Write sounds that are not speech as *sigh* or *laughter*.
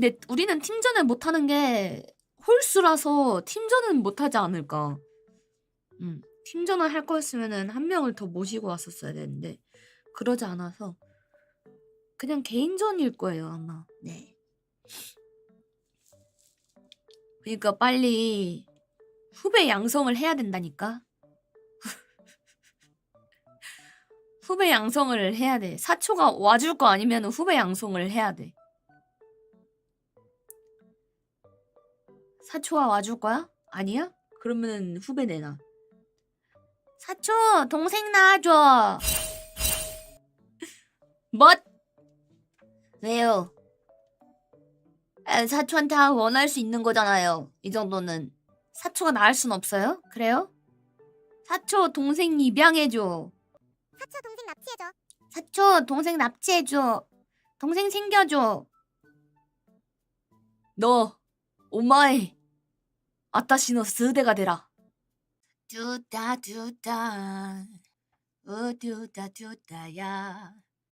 근데 우리는 팀전을 못하는 게 홀수라서 팀전은 못하지 않을까. 음, 팀전을 할 거였으면은 한 명을 더 모시고 왔었어야 되는데 그러지 않아서 그냥 개인전일 거예요 아마. 네. 그러니까 빨리 후배 양성을 해야 된다니까. *laughs* 후배 양성을 해야 돼. 사초가 와줄 거 아니면 후배 양성을 해야 돼. 사초가 와줄 거야? 아니야? 그러면 후배 내놔. 사초 동생 낳아줘. *laughs* 뭐? 왜요? 에, 사초한테 원할 수 있는 거잖아요. 이 정도는. 사초가 나을 순 없어요? 그래요? 사초 동생 입양해줘. 사초 동생 납치해줘. 사초 동생 납치해줘. 동생 챙겨줘. 너 오마이 아따시노 스데가 되라. 두다 두다 우두다 두다야